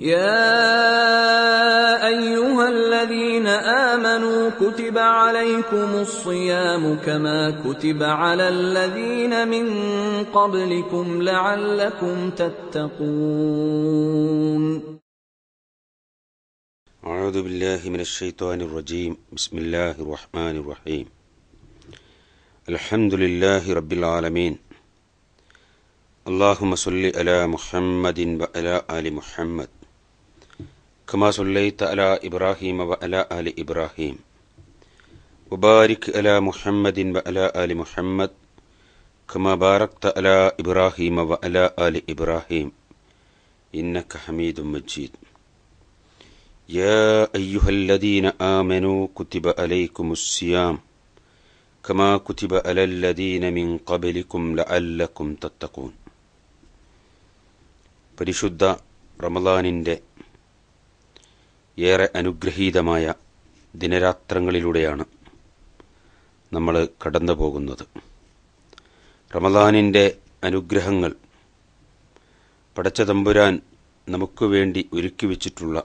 يا أيها الذين آمنوا كتب عليكم الصيام كما كتب على الذين من قبلكم لعلكم تتقون. أعوذ بالله من الشيطان الرجيم. بسم الله الرحمن الرحيم. الحمد لله رب العالمين. اللهم صل على محمد وعلى آل محمد. كما صليت على إبراهيم وعلى آل إبراهيم. وبارك على محمد وعلى آل محمد. كما باركت على إبراهيم وعلى آل إبراهيم. إنك حميد مجيد. يا أيها الذين آمنوا كتب عليكم الصيام. كما كتب على الذين من قبلكم لعلكم تتقون. പരിശുദ്ധ റമദാനിന്റെ ഏറെ അനുഗ്രഹീതമായ ദിനരാത്രങ്ങളിലൂടെയാണ് നമ്മൾ കടന്നു പോകുന്നത്. റമദാനിന്റെ അനുഗ്രഹങ്ങൾ പടച്ച തമ്പുരാൻ നമുക്ക് വേണ്ടി ഒരുക്കി വച്ചിട്ടുള്ള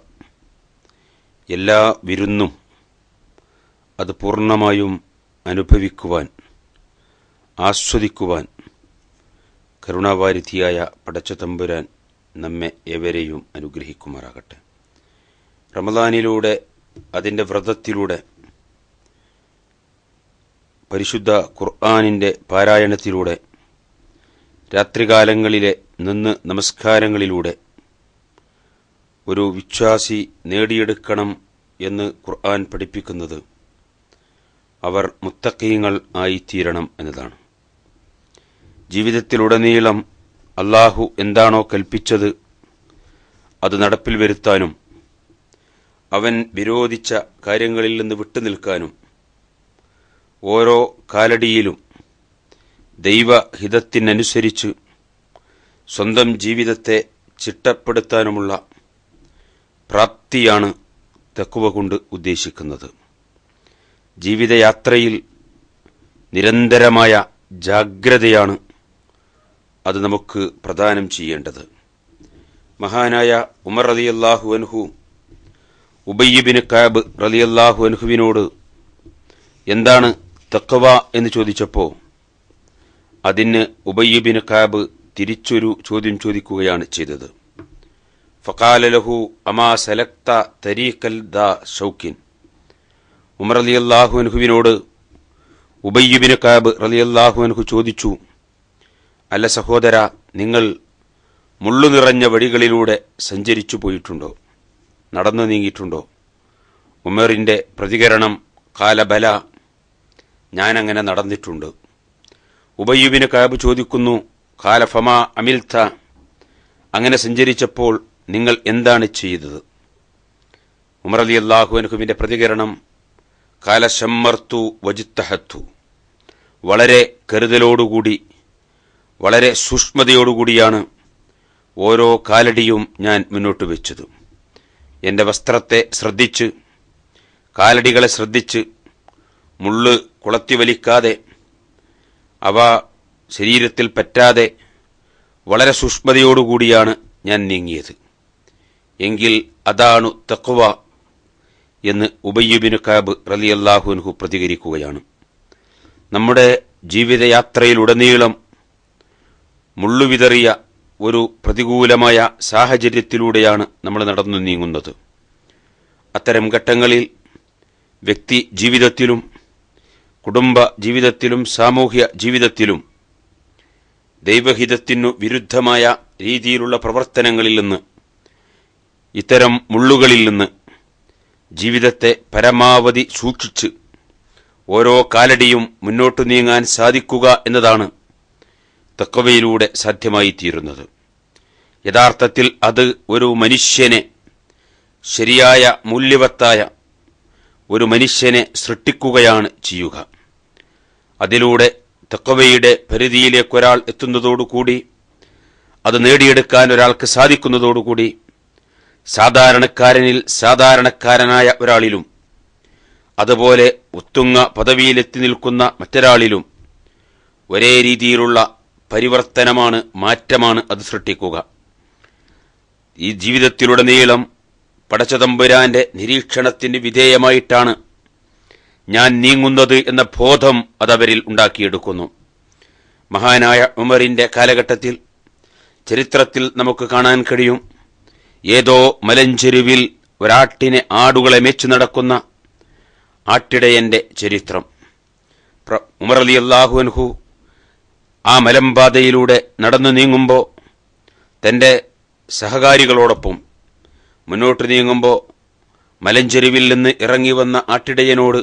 എല്ലാ വിരുന്നും അത് പൂർണമായും അനുഭവിക്കുവാൻ ആസ്വദിക്കുവാൻ കരുണാവാരിധിയായ പടച്ച തമ്പുരാൻ നമ്മെ എവരെയും അനുഗ്രഹിക്കുമാറാകട്ടെ. റമദാനിലൂടെ അതിന്റെ വ്രതത്തിലൂടെ പരിശുദ്ധ ഖുർആാനിന്റെ പാരായണത്തിലൂടെ രാത്രികാലങ്ങളിലെ നിന്ന് നമസ്കാരങ്ങളിലൂടെ ഒരു വിശ്വാസി നേടിയെടുക്കണം എന്ന് ഖുർആൻ പഠിപ്പിക്കുന്നത് അവർ മുത്തക്കീങ്ങൾ ആയിത്തീരണം എന്നതാണ്. ജീവിതത്തിലുടനീളം അള്ളാഹു എന്താണോ കൽപ്പിച്ചത് അത് നടപ്പിൽ വരുത്താനും അവൻ വിരോധിച്ച കാര്യങ്ങളിൽ നിന്ന് വിട്ടുനിൽക്കാനും ഓരോ കാലടിയിലും ദൈവഹിതത്തിനനുസരിച്ച് സ്വന്തം ജീവിതത്തെ ചിട്ടപ്പെടുത്താനുമുള്ള പ്രാപ്തിയാണ് തെക്കുവ കൊണ്ട് ഉദ്ദേശിക്കുന്നത്. ജീവിതയാത്രയിൽ നിരന്തരമായ ജാഗ്രതയാണ് അത് നമുക്ക് പ്രദാനം ചെയ്യേണ്ടത്. മഹാനായ ഉമർ റലിയല്ലാഹു അൻഹു ഉബയ്യബിന് കാബ് റലിയല്ലാഹു അൻഹുവിനോട് എന്താണ് തക്കവ എന്ന് ചോദിച്ചപ്പോൾ അതിന് ഉബയ്യബിന് കാബ് തിരിച്ചൊരു ചോദ്യം ചോദിക്കുകയാണ് ചെയ്തത്. ഫക്കാലലഹു അമാ സലക്ത തരീഖൽ ദ ഷൗക്കിൻ ഉമർ അലി അള്ളാഹു അൻഹുവിനോട് ഉബയ്യുബിന് കാബ് റലിയല്ലാഹു അൻഹു ചോദിച്ചു അല്ല സഹോദര നിങ്ങൾ മുള്ളു നിറഞ്ഞ വഴികളിലൂടെ സഞ്ചരിച്ചു പോയിട്ടുണ്ടോ? നടന്നു നീങ്ങിയിട്ടുണ്ടോ? ഉമറിന്റെ പ്രതികരണം കാലബല ഞാനങ്ങനെ നടന്നിട്ടുണ്ട്. ഉബയ്യുബിന് കാബ് ചോദിക്കുന്നു കാലഫമ അമിൽഥ അങ്ങനെ സഞ്ചരിച്ചപ്പോൾ നിങ്ങൾ എന്താണ് ചെയ്തത്? ഉമർ അലി അള്ളാഹുഅനഹുവിന്റെ പ്രതികരണം കാലശമ്മർത്തു വജിത്തഹത്തു. വളരെ കരുതലോടുകൂടി വളരെ സൂക്ഷ്മതയോടുകൂടിയാണ് ഓരോ കാലടിയും ഞാൻ മുന്നോട്ട് വെച്ചത്. എന്റെ വസ്ത്രത്തെ ശ്രദ്ധിച്ച് കാലടികളെ ശ്രദ്ധിച്ച് മുള്ള് കുളത്തി വലിക്കാതെ അവ ശരീരത്തിൽ പറ്റാതെ വളരെ സൂക്ഷ്മതയോടുകൂടിയാണ് ഞാൻ നീങ്ങിയത്. എങ്കിൽ അതാണു തക്കുവ എന്ന് ഉബയ്യുബിന് കാബ് റലിയല്ലാഹുൻഹു പ്രതികരിക്കുകയാണ്. നമ്മുടെ ജീവിതയാത്രയിലുടനീളം മുള്ളുവിതറിയ ഒരു പ്രതികൂലമായ സാഹചര്യത്തിലൂടെയാണ് നമ്മൾ നടന്നു നീങ്ങുന്നത്. അത്തരം ഘട്ടങ്ങളിൽ വ്യക്തി ജീവിതത്തിലും കുടുംബ ജീവിതത്തിലും സാമൂഹ്യ ജീവിതത്തിലും ദൈവഹിതത്തിനു വിരുദ്ധമായ രീതിയിലുള്ള പ്രവർത്തനങ്ങളിൽ നിന്ന് ഇത്തരം മുള്ളുകളിൽ നിന്ന് ജീവിതത്തെ പരമാവധി സൂക്ഷിച്ച് ഓരോ കാലടിയും മുന്നോട്ടു നീങ്ങാൻ സാധിക്കുക എന്നതാണ് തക്കവയിലൂടെ സാധ്യമായി തീരുന്നത് യഥാർത്ഥത്തിൽ അത് ഒരു മനുഷ്യനെ ശരിയായ മൂല്യവത്തായ ഒരു മനുഷ്യനെ സൃഷ്ടിക്കുകയാണ് ചെയ്യുക. അതിലൂടെ തക്കവയുടെ പരിധിയിലേക്കൊരാൾ എത്തുന്നതോടുകൂടി അത് നേടിയെടുക്കാൻ ഒരാൾക്ക് സാധിക്കുന്നതോടുകൂടി സാധാരണക്കാരനിൽ സാധാരണക്കാരനായ ഒരാളിലും അതുപോലെ ഉത്തുങ്ങ പദവിയിലെത്തി നിൽക്കുന്ന മറ്റൊരാളിലും ഒരേ രീതിയിലുള്ള പരിവർത്തനമാണ് മാറ്റമാണ് അത് സൃഷ്ടിക്കുക. ഈ ജീവിതത്തിലുടനീളം പടച്ചതമ്പുരാന്റെ നിരീക്ഷണത്തിന് വിധേയമായിട്ടാണ് ഞാൻ നീങ്ങുന്നത് എന്ന ബോധം അതവരിൽ ഉണ്ടാക്കിയെടുക്കുന്നു. മഹാനായ ഉമറിന്റെ കാലഘട്ടത്തിൽ ചരിത്രത്തിൽ നമുക്ക് കാണാൻ കഴിയും. ഏതോ മലഞ്ചെരുവിൽ ഒരാട്ടിനെ ആടുകളെ മേച്ചു നടക്കുന്ന ആട്ടിടയന്റെ ചരിത്രം. ഉമർ അലി അള്ളാഹുഅൻഹു ആ മലമ്പാതയിലൂടെ നടന്നു നീങ്ങുമ്പോൾ തന്റെ സഹകാരികളോടൊപ്പം മുന്നോട്ട് നീങ്ങുമ്പോൾ മലഞ്ചെരുവിൽ നിന്ന് ഇറങ്ങി വന്ന ആട്ടിടയനോട്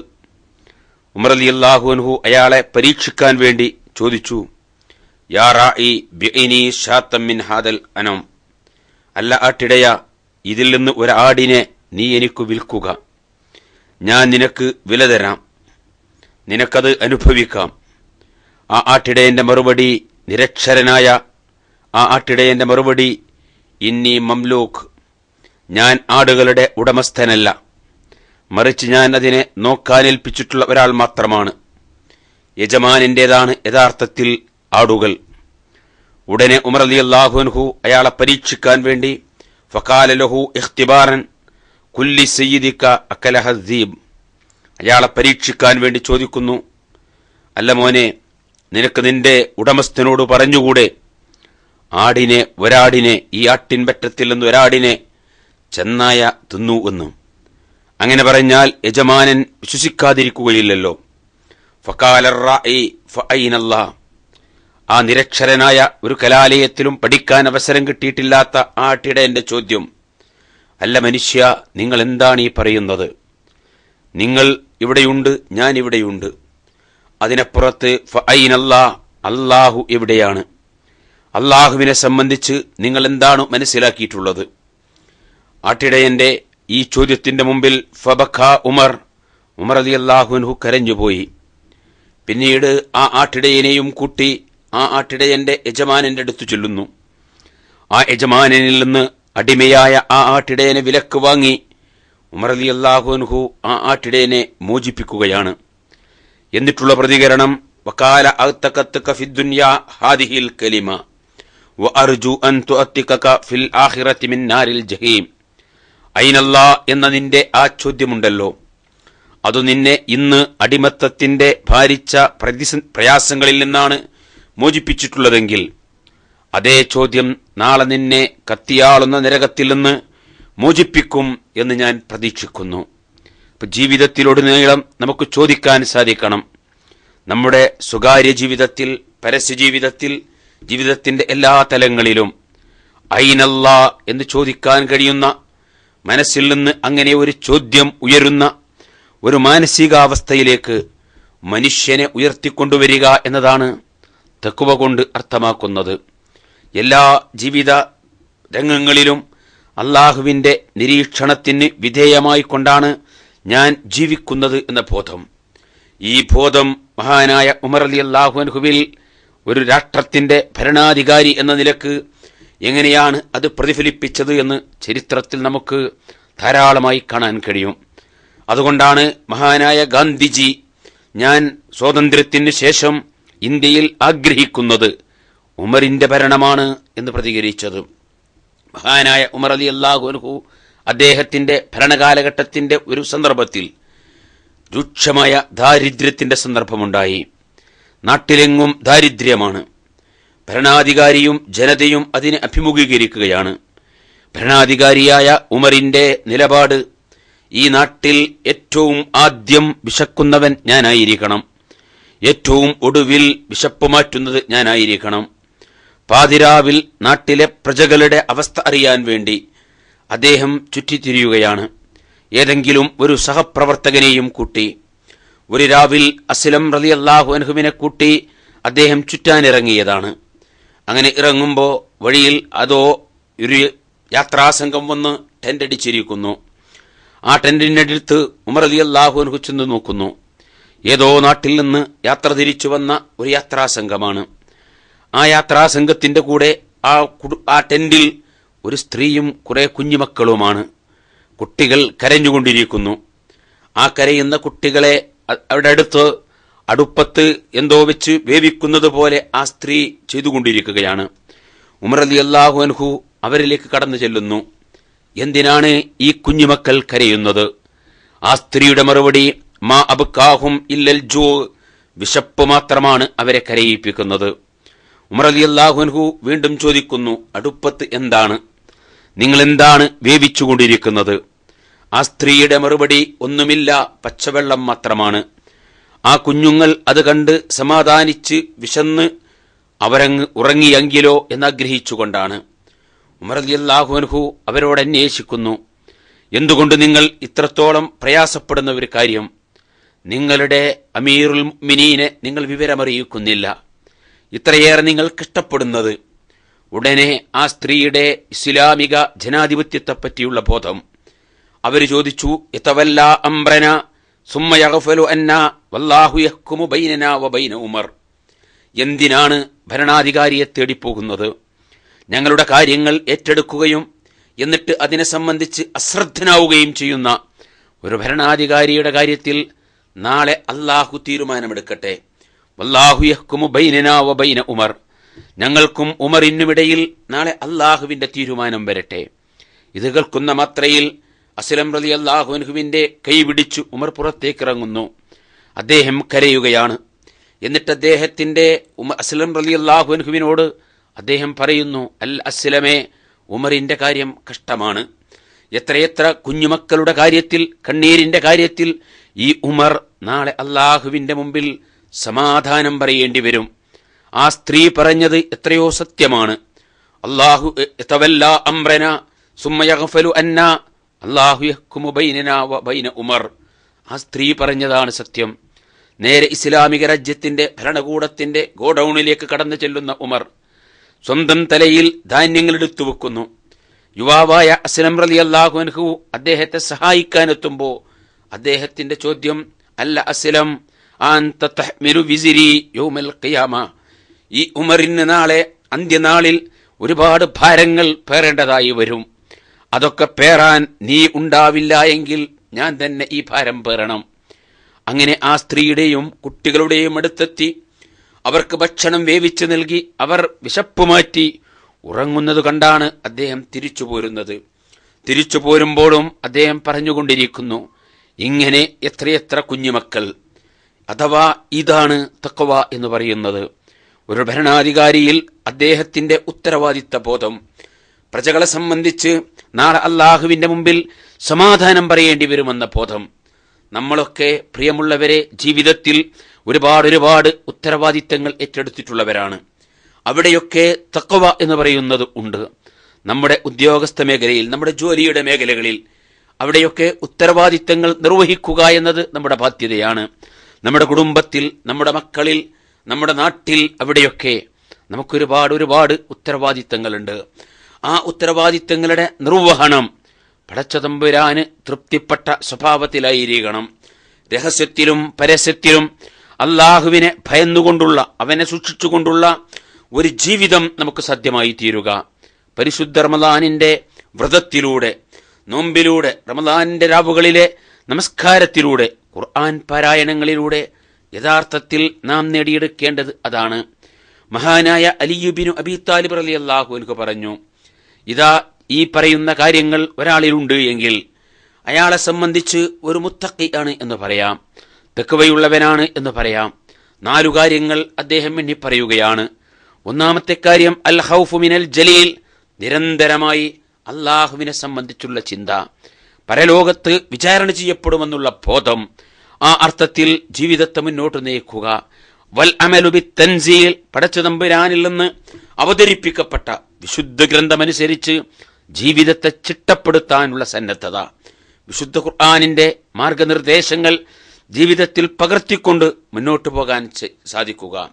ഉമറലി അള്ളാഹുൻഹു അയാളെ പരീക്ഷിക്കാൻ വേണ്ടി ചോദിച്ചു യാ ബിഇനി ഹാദൽ അനം? അല്ല ആട്ടിടയ ഇതിൽ നിന്ന് ഒരാടിനെ നീ എനിക്ക് വിൽക്കുക. ഞാൻ നിനക്ക് വില തരാം. നിനക്കത് അനുഭവിക്കാം. ആ ആട്ടിടയന്റെ മറുപടി നിരക്ഷരനായ ആ ആട്ടിടയന്റെ മറുപടി ഇന്നി മംലൂഖ് ഞാൻ ആടുകളുടെ ഉടമസ്ഥനല്ല. മറിച്ച് ഞാൻ അതിനെ നോക്കാനേൽപ്പിച്ചിട്ടുള്ള ഒരാൾ മാത്രമാണ്. യജമാനിന്റേതാണ് യഥാർത്ഥത്തിൽ ആടുകൾ. ഉടനെ ഉമർ അലി അള്ളാഹുൻഹു അയാളെ പരീക്ഷിക്കാൻ വേണ്ടി ഫക്കാലലഹു ഇഖ്തിബാറൻ കുല്ലി സയ്യിദിക്ക അക്കലഹദ്ദീബ് അയാളെ പരീക്ഷിക്കാൻ വേണ്ടി ചോദിക്കുന്നു അല്ല മോനെ നിനക്ക് നിന്റെ ഉടമസ്ഥനോട് പറഞ്ഞുകൂടെ? ആടിനെ ഒരാടിനെ ഈ ആട്ടിൻ പറ്റത്തിൽ നിന്ന് ഒരാടിനെ ചെന്നായ തിന്നു എന്നും. അങ്ങനെ പറഞ്ഞാൽ യജമാനൻ വിശ്വസിക്കാതിരിക്കുകയില്ലല്ലോ. ആ നിരക്ഷരനായ ഒരു കലാലയത്തിലും പഠിക്കാൻ അവസരം കിട്ടിയിട്ടില്ലാത്ത ആ ആട്ടിടയന്റെ ചോദ്യം. അല്ല മനുഷ്യ നിങ്ങൾ എന്താണ് ഈ പറയുന്നത്? നിങ്ങൾ ഇവിടെയുണ്ട് ഞാൻ ഇവിടെയുണ്ട് അതിനപ്പുറത്ത് അല്ലാഹു എവിടെയാണ്? അള്ളാഹുവിനെ സംബന്ധിച്ച് നിങ്ങൾ എന്താണ് മനസ്സിലാക്കിയിട്ടുള്ളത്? ആട്ടിടയന്റെ ഈ ചോദ്യത്തിന്റെ മുമ്പിൽ ഫബഖ ഉമർ ഉമർ അലി അള്ളാഹുൻഹു കരഞ്ഞുപോയി. പിന്നീട് ആ ആട്ടിടയനെയും കൂട്ടി ആ ആട്ടിടയന്റെ യജമാനന്റെ അടുത്തു ചെല്ലുന്നു. ആ യജമാനനിൽ നിന്ന് അടിമയായ ആ ആട്ടിടയനെ വിലക്ക് വാങ്ങി ഉമർ അലി അള്ളാഹുൻഹു ആ ആട്ടിടയനെ മോചിപ്പിക്കുകയാണ്. എന്നിട്ടുള്ള പ്രതികരണം വക്കാല ഹാദിഹിൽ കലിമ വഅർജു അൻ തുഅത്തികക ഫിൽ ജഹീം. എന്ന നിന്റെ ആ ചോദ്യമുണ്ടല്ലോ അത് നിന്നെ ഇന്ന് അടിമത്തത്തിന്റെ ഭാരിച്ച പ്രയാസങ്ങളിൽ നിന്നാണ് മോചിപ്പിച്ചിട്ടുള്ളതെങ്കിൽ അതേ ചോദ്യം നാളെ നിന്നെ കത്തിയാളുന്ന നരകത്തിൽ നിന്ന് മോചിപ്പിക്കും എന്ന് ഞാൻ പ്രതീക്ഷിക്കുന്നു. ജീവിതത്തിലുടനീളം നമുക്ക് ചോദിക്കാൻ സാധിക്കണം. നമ്മുടെ സ്വകാര്യ ജീവിതത്തിൽ പരസ്യ ജീവിതത്തിൽ ജീവിതത്തിന്റെ എല്ലാ തലങ്ങളിലും ഐനല്ല എന്ന് ചോദിക്കാൻ കഴിയുന്ന മനസ്സിൽ നിന്ന് അങ്ങനെ ഒരു ചോദ്യം ഉയരുന്ന ഒരു മാനസികാവസ്ഥയിലേക്ക് മനുഷ്യനെ ഉയർത്തിക്കൊണ്ടുവരിക എന്നതാണ് തെക്കുവ കൊണ്ട് അർത്ഥമാക്കുന്നത്. എല്ലാ ജീവിത രംഗങ്ങളിലും അള്ളാഹുവിന്റെ നിരീക്ഷണത്തിന് വിധേയമായി കൊണ്ടാണ് ഞാൻ ജീവിക്കുന്നത് എന്ന ബോധം. ഈ ബോധം മഹാനായ ഉമർ അലി അള്ളാഹുൻഹുവിൽ ഒരു രാഷ്ട്രത്തിന്റെ ഭരണാധികാരി എന്ന നിലയ്ക്ക് എങ്ങനെയാണ് അത് പ്രതിഫലിപ്പിച്ചത് എന്ന് ചരിത്രത്തിൽ നമുക്ക് ധാരാളമായി കാണാൻ കഴിയും. അതുകൊണ്ടാണ് മഹാനായ ഗാന്ധിജി ഞാൻ സ്വാതന്ത്ര്യത്തിന് ശേഷം ഇന്ത്യയിൽ ആഗ്രഹിക്കുന്നത് ഉമറിന്റെ ഭരണമാണ് എന്ന് പ്രതികരിച്ചത്. മഹാനായ ഉമർ അലി അള്ളാഹുൻഹു അദ്ദേഹത്തിന്റെ ഭരണകാലഘട്ടത്തിന്റെ ഒരു സന്ദർഭത്തിൽ രൂക്ഷമായ ദാരിദ്ര്യത്തിന്റെ സന്ദർഭമുണ്ടായി. നാട്ടിലെങ്ങും ദാരിദ്ര്യമാണ്. ഭരണാധികാരിയും ജനതയും അതിനെ അഭിമുഖീകരിക്കുകയാണ്. ഭരണാധികാരിയായ ഉമറിന്റെ നിലപാട് ഈ നാട്ടിൽ ഏറ്റവും ആദ്യം വിശക്കുന്നവൻ ഞാനായിരിക്കണം. ഏറ്റവും ഒടുവിൽ വിശപ്പ് മാറ്റുന്നത് ഞാനായിരിക്കണം. പാതിരാവിൽ നാട്ടിലെ പ്രജകളുടെ അവസ്ഥ അറിയാൻ വേണ്ടി അദ്ദേഹം ചുറ്റിത്തിരിയുകയാണ്. ഏതെങ്കിലും ഒരു സഹപ്രവർത്തകനെയും കൂട്ടി. ഒരു രാവിൽ അസ്ലം റലി അള്ളാഹു അൻഹുവിനെ കൂട്ടി അദ്ദേഹം ചുറ്റാനിറങ്ങിയതാണ്. അങ്ങനെ ഇറങ്ങുമ്പോൾ വഴിയിൽ അതോ ഒരു യാത്രാസംഘം വന്ന് ടെന്റ് അടിച്ചിരിക്കുന്നു ആ ടെന്റിന്റെ അടുത്ത് ഉമർ അലി അള്ളാഹു അൻഹു ചെന്ന് നോക്കുന്നു. ഏതോ നാട്ടിൽ നിന്ന് യാത്ര തിരിച്ചു വന്ന ഒരു യാത്രാസംഘമാണ്. ആ യാത്രാസംഘത്തിന്റെ കൂടെ ആ ആ ടെന്റിൽ ഒരു സ്ത്രീയും കുറെ കുഞ്ഞുമക്കളുമാണ്. കുട്ടികൾ കരഞ്ഞുകൊണ്ടിരിക്കുന്നു. ആ കരയുന്ന കുട്ടികളെ അവിടെ അടുത്ത് അടുപ്പത്ത് എന്തോ വെച്ച് വേവിക്കുന്നത് പോലെ ആ സ്ത്രീ ചെയ്തുകൊണ്ടിരിക്കുകയാണ്. ഉമർ അലി അള്ളാഹു അൻഹു അവരിലേക്ക് കടന്നു ചെല്ലുന്നു. എന്തിനാണ് ഈ കുഞ്ഞുമക്കൾ കരയുന്നത്? ആ സ്ത്രീയുടെ മറുപടി മാ അബുക്കാഹും ഇല്ലൽ ജോ വിശപ്പ് മാത്രമാണ് അവരെ കരയിപ്പിക്കുന്നത്. ഉമർ അലി അള്ളാഹുൻഹു വീണ്ടും ചോദിക്കുന്നു അടുപ്പത്ത് എന്താണ്? നിങ്ങൾ എന്താണ് വേവിച്ചുകൊണ്ടിരിക്കുന്നത്? ആ സ്ത്രീയുടെ മറുപടി ഒന്നുമില്ല പച്ചവെള്ളം മാത്രമാണ്. ആ കുഞ്ഞുങ്ങൾ അത് കണ്ട് സമാധാനിച്ച് വിശന്ന് അവരങ്ങ് ഉറങ്ങിയെങ്കിലോ എന്നാഗ്രഹിച്ചുകൊണ്ടാണ്. ഉമർ അലി അള്ളാഹുൻഹു അവരോട് അന്വേഷിക്കുന്നു എന്തുകൊണ്ട് നിങ്ങൾ ഇത്രത്തോളം പ്രയാസപ്പെടുന്ന ഒരു കാര്യം? നിങ്ങളുടെ അമീറുൽ മിനീനെ നിങ്ങൾ വിവരമറിയിക്കുന്നില്ല. ഇത്രയേറെ നിങ്ങൾക്ക് ഇഷ്ടപ്പെടുന്നത് ഉടനെ ആ സ്ത്രീയുടെ ഇസ്ലാമിക ജനാധിപത്യത്തെപ്പറ്റിയുള്ള ബോധം. അവർ ചോദിച്ചു ഇത്തവല്ല അംബ്രന സുമ്മയഫലു അന്ന വല്ലാഹു യഹ്കുമു ബൈനന വ ബൈന ഉമർ. എന്തിനാണ് ഭരണാധികാരിയെ തേടിപ്പോകുന്നത്? ഞങ്ങളുടെ കാര്യങ്ങൾ ഏറ്റെടുക്കുകയും എന്നിട്ട് അതിനെ സംബന്ധിച്ച് അശ്രദ്ധനാവുകയും ചെയ്യുന്ന ഒരു ഭരണാധികാരിയുടെ കാര്യത്തിൽ നാളെ അല്ലാഹു തീരുമാനമെടുക്കട്ടെ. വല്ലാഹു യഹ്കുമു ബൈനന വ ബൈന ഉമർ. ഞങ്ങൾക്കും ഉമറിനുമിടയിൽ നാളെ അള്ളാഹുവിന്റെ തീരുമാനം വരട്ടെ. ഇത് കേൾക്കുന്ന മാത്രയിൽ അസ്ലം റലി അള്ളാഹുവിന്റെ കൈ പിടിച്ചു ഉമർ പുറത്തേക്കിറങ്ങുന്നു. അദ്ദേഹം കരയുകയാണ്. എന്നിട്ട് അദ്ദേഹത്തിന്റെ ഉമ അസ്ലം റലി അള്ളാഹുവിനോട് അദ്ദേഹം പറയുന്നു അൽ അസ്ലമേ ഉമറിന്റെ കാര്യം കഷ്ടമാണ്. എത്രയെത്ര കുഞ്ഞുമക്കളുടെ കാര്യത്തിൽ കണ്ണീരിന്റെ കാര്യത്തിൽ ഈ ഉമർ നാളെ അള്ളാഹുവിന്റെ മുമ്പിൽ സമാധാനം പറയേണ്ടി വരും. ആ സ്ത്രീ പറഞ്ഞത് എത്രയോ സത്യമാണ്. അള്ളാഹു എത്തവല്ല അംറന സുമ്മയഗഫലു അന്ന അള്ളാഹുബൈന ഉമർ. ആ സ്ത്രീ പറഞ്ഞതാണ് സത്യം. നേരെ ഇസ്ലാമിക രാജ്യത്തിന്റെ ഭരണകൂടത്തിന്റെ ഗോഡൌണിലേക്ക് കടന്നു ചെല്ലുന്ന ഉമർ സ്വന്തം തലയിൽ ധാന്യങ്ങൾ എടുത്തു വെക്കുന്നു. യുവാവായ അസ്ലം റലി അള്ളാഹു അൻഹു അദ്ദേഹത്തെ സഹായിക്കാനെത്തുമ്പോ അദ്ദേഹത്തിന്റെ ചോദ്യം അല്ല അസ്ലം ആൻ വിസിരി യൗമൽ ഖിയാമ ഈ ഉമറിന് നാളെ അന്ത്യനാളിൽ ഒരുപാട് ഭാരങ്ങൾ പേറേണ്ടതായി വരും. അതൊക്കെ പേറാൻ നീ ഉണ്ടാവില്ല എങ്കിൽ ഞാൻ തന്നെ ഈ ഭാരം പേറണം. അങ്ങനെ ആ സ്ത്രീയുടെയും കുട്ടികളുടെയും അടുത്തെത്തി അവർക്ക് ഭക്ഷണം വേവിച്ചു നൽകി അവർ വിശപ്പ് മാറ്റി ഉറങ്ങുന്നത് കണ്ടാണ് അദ്ദേഹം തിരിച്ചു പോരുന്നത്. തിരിച്ചു പോരുമ്പോഴും അദ്ദേഹം പറഞ്ഞുകൊണ്ടിരിക്കുന്നു ഇങ്ങനെ എത്രയെത്ര കുഞ്ഞുമക്കൾ? അഥവാ ഇതാണ് തക്കവ എന്ന് പറയുന്നത്. ഒരു ഭരണാധികാരിയിൽ അദ്ദേഹത്തിന്റെ ഉത്തരവാദിത്ത ബോധം. പ്രജകളെ സംബന്ധിച്ച് നാളെ അള്ളാഹുവിന്റെ മുമ്പിൽ സമാധാനം പറയേണ്ടി വരുമെന്ന ബോധം. നമ്മളൊക്കെ പ്രിയമുള്ളവരെ ജീവിതത്തിൽ ഒരുപാട് ഒരുപാട് ഉത്തരവാദിത്തങ്ങൾ ഏറ്റെടുത്തിട്ടുള്ളവരാണ്. അവിടെയൊക്കെ തക്കവ എന്ന് പറയുന്നത് ഉണ്ട്. നമ്മുടെ ഉദ്യോഗസ്ഥ മേഖലയിൽ നമ്മുടെ ജോലിയുടെ മേഖലകളിൽ അവിടെയൊക്കെ ഉത്തരവാദിത്തങ്ങൾ നിർവഹിക്കുക എന്നത് നമ്മുടെ ബാധ്യതയാണ്. നമ്മുടെ കുടുംബത്തിൽ നമ്മുടെ മക്കളിൽ നമ്മുടെ നാട്ടിൽ അവിടെയൊക്കെ നമുക്കൊരുപാട് ഒരുപാട് ഉത്തരവാദിത്തങ്ങളുണ്ട്. ആ ഉത്തരവാദിത്തങ്ങളുടെ നിർവഹണം പടച്ചതമ്പുരാന് തൃപ്തിപ്പെട്ട സ്വഭാവത്തിലായിരിക്കണം. രഹസ്യത്തിലും പരസ്യത്തിലും അള്ളാഹുവിനെ ഭയന്നുകൊണ്ടുള്ള അവനെ സൂക്ഷിച്ചുകൊണ്ടുള്ള ഒരു ജീവിതം നമുക്ക് സാധ്യമായി തീരുക പരിശുദ്ധ റമദാനിന്റെ വ്രതത്തിലൂടെ നോമ്പിലൂടെ റമദാനിന്റെ രാവുകളിലെ നമസ്കാരത്തിലൂടെ ഖുർആൻ പാരായണങ്ങളിലൂടെ യഥാർത്ഥത്തിൽ നാം നേടിയെടുക്കേണ്ടത് അതാണ്. മഹാനായ അലിയുബിനു അബി താലിബ് അലി അള്ളാഹു എനിക്ക് പറഞ്ഞു ഇതാ ഈ പറയുന്ന കാര്യങ്ങൾ ഒരാളിലുണ്ട് എങ്കിൽ അയാളെ സംബന്ധിച്ച് ഒരു മുത്തക്കി ആണ് എന്ന് പറയാം തെക്കുവയുള്ളവനാണ് എന്ന് പറയാം. നാലു കാര്യങ്ങൾ അദ്ദേഹം എണ്ണി പറയുകയാണ്. ഒന്നാമത്തെ കാര്യം അൽ ഹൗഫു മിനൽ ജലീൽ നിരന്തരമായി അള്ളാഹുവിനെ സംബന്ധിച്ചുള്ള ചിന്ത. പരലോകത്ത് വിചാരണ ചെയ്യപ്പെടുമെന്നുള്ള ബോധം ആ അർത്ഥത്തിൽ ജീവിതത്തെ മുന്നോട്ട് നയിക്കുക. വൽ അമലുബി തൻസീൽ പടച്ചതമ്പുരാനിൽ നിന്ന് അവതരിപ്പിക്കപ്പെട്ട വിശുദ്ധ ഗ്രന്ഥമനുസരിച്ച് ജീവിതത്തെ ചിട്ടപ്പെടുത്താനുള്ള സന്നദ്ധത. വിശുദ്ധ ഖുർആാനിന്റെ മാർഗനിർദ്ദേശങ്ങൾ ജീവിതത്തിൽ പകർത്തിക്കൊണ്ട് മുന്നോട്ടു പോകാൻ സാധിക്കുക.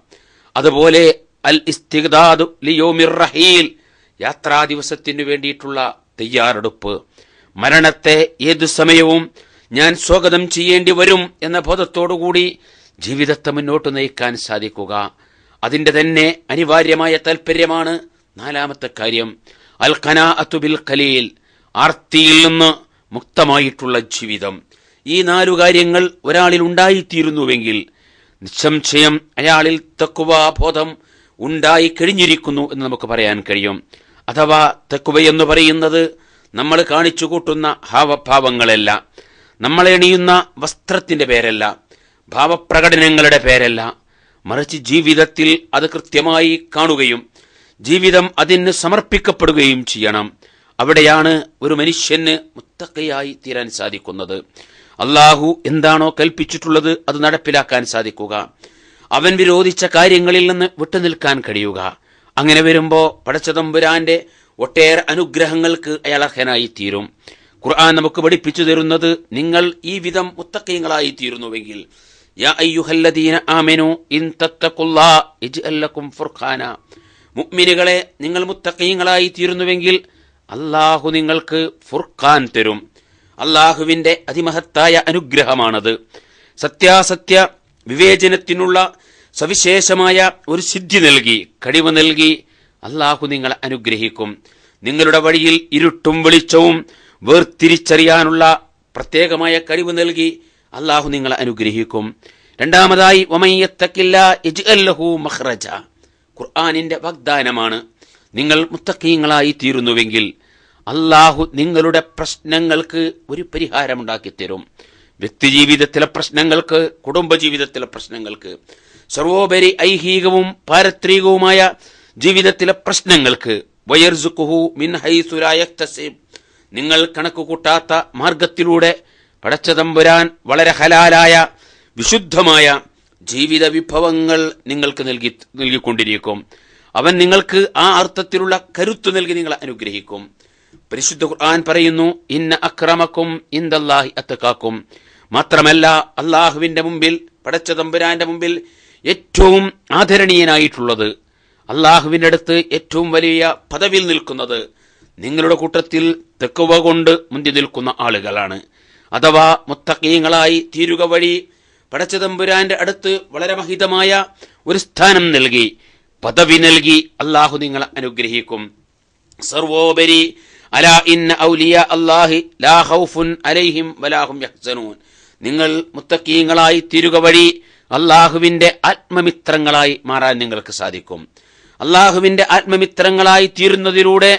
അതുപോലെ അൽ ഇസ്തിഗ്ദാദു ലിയോമിർ റഹീൽ യാത്രാ ദിവസത്തിനു വേണ്ടിയിട്ടുള്ള തയ്യാറെടുപ്പ്. മരണത്തെ ഏതു സമയവും ഞാൻ സ്വാഗതം ചെയ്യേണ്ടി വരും എന്ന ബോധത്തോടുകൂടി ജീവിതത്തെ മുന്നോട്ട് നയിക്കാൻ സാധിക്കുക. അതിന്റെ തന്നെ അനിവാര്യമായ താൽപ്പര്യമാണ് നാലാമത്തെ കാര്യം. അൽ ഖനാ ബിൽ ഖലീൽ ആർത്തിയിൽ നിന്ന് മുക്തമായിട്ടുള്ള ജീവിതം. ഈ നാലു കാര്യങ്ങൾ ഒരാളിൽ ഉണ്ടായിത്തീരുന്നുവെങ്കിൽ നിസ്സംശയം അയാളിൽ തെക്കുവാ ബോധം ഉണ്ടായി കഴിഞ്ഞിരിക്കുന്നു എന്ന് നമുക്ക് പറയാൻ കഴിയും. അഥവാ തെക്കുവയെന്ന് പറയുന്നത് നമ്മൾ കാണിച്ചു കൂട്ടുന്ന ഹാവഭാവങ്ങളല്ല. നമ്മൾ എണിയുന്ന വസ്ത്രത്തിന്റെ പേരല്ല ഭാവപ്രകടനങ്ങളുടെ പേരല്ല. മറിച്ച് ജീവിതത്തിൽ അത് കൃത്യമായി കാണുകയും ജീവിതം അതിന് സമർപ്പിക്കപ്പെടുകയും ചെയ്യണം. അവിടെയാണ് ഒരു മനുഷ്യന് മുത്തക്കയായി തീരാൻ സാധിക്കുന്നത്. അള്ളാഹു എന്താണോ കൽപ്പിച്ചിട്ടുള്ളത് അത് നടപ്പിലാക്കാൻ സാധിക്കുക. അവൻ വിരോധിച്ച കാര്യങ്ങളിൽ നിന്ന് വിട്ടുനിൽക്കാൻ കഴിയുക. അങ്ങനെ വരുമ്പോൾ പടച്ചതമ്പുരാന്റെ ഒട്ടേറെ അനുഗ്രഹങ്ങൾക്ക് അയാൾ അർഹനായി തീരും ഖുർആൻ നമുക്ക് പഠിപ്പിച്ചു തരുന്നത് നിങ്ങൾ ഈ വിധം മുത്തക്കയങ്ങളായി തീരുന്നുവെങ്കിൽ മുഅ്മിനുകളെ നിങ്ങൾ മുത്തക്കയങ്ങളായി തീരുന്നുവെങ്കിൽ അള്ളാഹു നിങ്ങൾക്ക് ഫുർഖാൻ തരും. അള്ളാഹുവിന്റെ അതിമഹത്തായ അനുഗ്രഹമാണത്. സത്യാസത്യ വിവേചനത്തിനുള്ള സവിശേഷമായ ഒരു സിദ്ധി നൽകി കഴിവ് നൽകി അള്ളാഹു നിങ്ങളെ അനുഗ്രഹിക്കും. നിങ്ങളുടെ വഴിയിൽ ഇരുട്ടും വെളിച്ചവും വേർതിരിച്ചറിയാനുള്ള പ്രത്യേകമായ കഴിവ് നൽകി അള്ളാഹു നിങ്ങളെ അനുഗ്രഹിക്കും. രണ്ടാമതായി മഖ്റജ. ഖുർആാനിന്റെ വാഗ്ദാനമാണ്. നിങ്ങൾ മുത്തക്കീങ്ങളായി തീരുന്നുവെങ്കിൽ അള്ളാഹു നിങ്ങളുടെ പ്രശ്നങ്ങൾക്ക് ഒരു പരിഹാരമുണ്ടാക്കി തരും വ്യക്തിജീവിതത്തിലെ പ്രശ്നങ്ങൾക്ക് കുടുംബജീവിതത്തിലെ പ്രശ്നങ്ങൾക്ക് സർവോപരി ഐഹികവും പാരത്രികവുമായ ജീവിതത്തിലെ പ്രശ്നങ്ങൾക്ക് വയർസുഖു മിൻ ഹൈസുരായക്തസീം നിങ്ങൾ കണക്കുകൂട്ടാത്ത മാർഗത്തിലൂടെ പടച്ചതമ്പുരാൻ വളരെ ഹലാലായ വിശുദ്ധമായ ജീവിത വിഭവങ്ങൾ നിങ്ങൾക്ക് നൽകി നൽകിക്കൊണ്ടിരിക്കും. അവൻ നിങ്ങൾക്ക് ആ അർത്ഥത്തിലുള്ള കരുത്ത് നൽകി നിങ്ങളെ അനുഗ്രഹിക്കും. പരിശുദ്ധ ഖുർആൻ പറയുന്നു ഇന്ന അക്രമക്കും ഇന്ദല്ലാഹി അത്തക്കാക്കും മാത്രമല്ല അള്ളാഹുവിന്റെ മുമ്പിൽ പടച്ച തമ്പുരാന്റെ മുമ്പിൽ ഏറ്റവും ആദരണീയനായിട്ടുള്ളത് അള്ളാഹുവിന്റെ അടുത്ത് ഏറ്റവും വലിയ പദവിയിൽ നിൽക്കുന്നത് നിങ്ങളുടെ കൂട്ടത്തിൽ തെക്കുവ കൊണ്ട് മുന്തി നിൽക്കുന്ന ആളുകളാണ്. അഥവാ മുത്തക്കീങ്ങളായി തീരുക വഴി പടച്ചതമ്പുരാന്റെ അടുത്ത് വളരെ മഹിതമായ ഒരു സ്ഥാനം നൽകി പദവി നൽകി അള്ളാഹു നിങ്ങളെ അനുഗ്രഹിക്കും. സർവോപരി അലാ അല്ലാഹി ലാ അലൈഹിം യഹ്സനൂൻ. നിങ്ങൾ മുത്തക്കീങ്ങളായി തീരുക വഴി അള്ളാഹുവിന്റെ ആത്മമിത്രങ്ങളായി മാറാൻ നിങ്ങൾക്ക് സാധിക്കും. അള്ളാഹുവിന്റെ ആത്മമിത്രങ്ങളായി തീരുന്നതിലൂടെ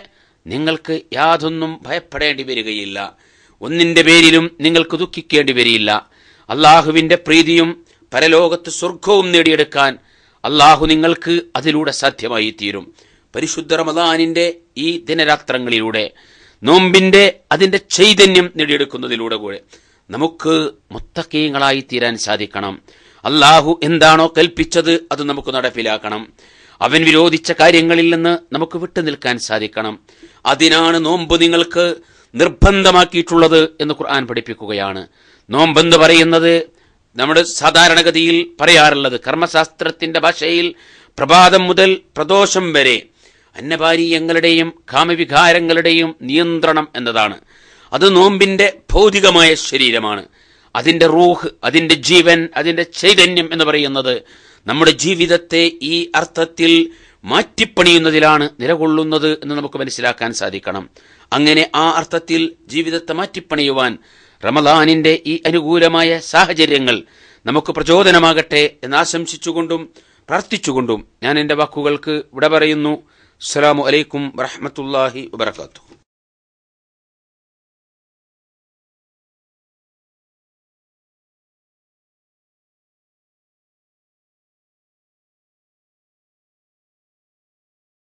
നിങ്ങൾക്ക് യാതൊന്നും ഭയപ്പെടേണ്ടി വരികയില്ല. ഒന്നിന്റെ പേരിലും നിങ്ങൾക്ക് ദുഃഖിക്കേണ്ടി വരില്ല. അള്ളാഹുവിന്റെ പ്രീതിയും പരലോകത്ത് സ്വർഗവും നേടിയെടുക്കാൻ അള്ളാഹു നിങ്ങൾക്ക് അതിലൂടെ സാധ്യമായി തീരും പരിശുദ്ധ റമദാനിന്റെ ഈ ദിനരാത്രങ്ങളിലൂടെ നോമ്പിന്റെ അതിന്റെ ചൈതന്യം നേടിയെടുക്കുന്നതിലൂടെ കൂടെ നമുക്ക് മുത്തക്കീങ്ങളായി തീരാൻ സാധിക്കണം. അള്ളാഹു എന്താണോ കൽപ്പിച്ചത് അത് നമുക്ക് നടപ്പിലാക്കണം. അവൻ വിരോധിച്ച കാര്യങ്ങളിൽ നിന്ന് നമുക്ക് വിട്ടുനിൽക്കാൻ സാധിക്കണം. അതിനാണ് നോമ്പ് നിങ്ങൾക്ക് നിർബന്ധമാക്കിയിട്ടുള്ളത് എന്ന് ഖുർആൻ പഠിപ്പിക്കുകയാണ്. നോമ്പെന്ന് പറയുന്നത് നമ്മുടെ സാധാരണഗതിയിൽ പറയാറുള്ളത് കർമ്മശാസ്ത്രത്തിന്റെ ഭാഷയിൽ പ്രഭാതം മുതൽ പ്രദോഷം വരെ അന്നപാരീയങ്ങളുടെയും കാമവികാരങ്ങളുടെയും നിയന്ത്രണം എന്നതാണ്. അത് നോമ്പിന്റെ ഭൗതികമായ ശരീരമാണ്. അതിന്റെ റൂഹ് അതിന്റെ ജീവൻ അതിന്റെ ചൈതന്യം എന്ന് പറയുന്നത് നമ്മുടെ ജീവിതത്തെ ഈ അർത്ഥത്തിൽ മാറ്റിപ്പണിയുന്നതിലാണ് നിലകൊള്ളുന്നത് എന്ന് നമുക്ക് മനസ്സിലാക്കാൻ സാധിക്കണം. അങ്ങനെ ആ അർത്ഥത്തിൽ ജീവിതത്തെ മാറ്റിപ്പണിയുവാൻ റമദാനിന്റെ ഈ അനുകൂലമായ സാഹചര്യങ്ങൾ നമുക്ക് പ്രചോദനമാകട്ടെ എന്ന് ആശംസിച്ചുകൊണ്ടും പ്രാർത്ഥിച്ചുകൊണ്ടും ഞാൻ എന്റെ വാക്കുകൾക്ക് വിട പറയുന്നു. അസ്സാം വലൈക്കും വറഹമത്തല്ലാഹി വബറകാതുഹു.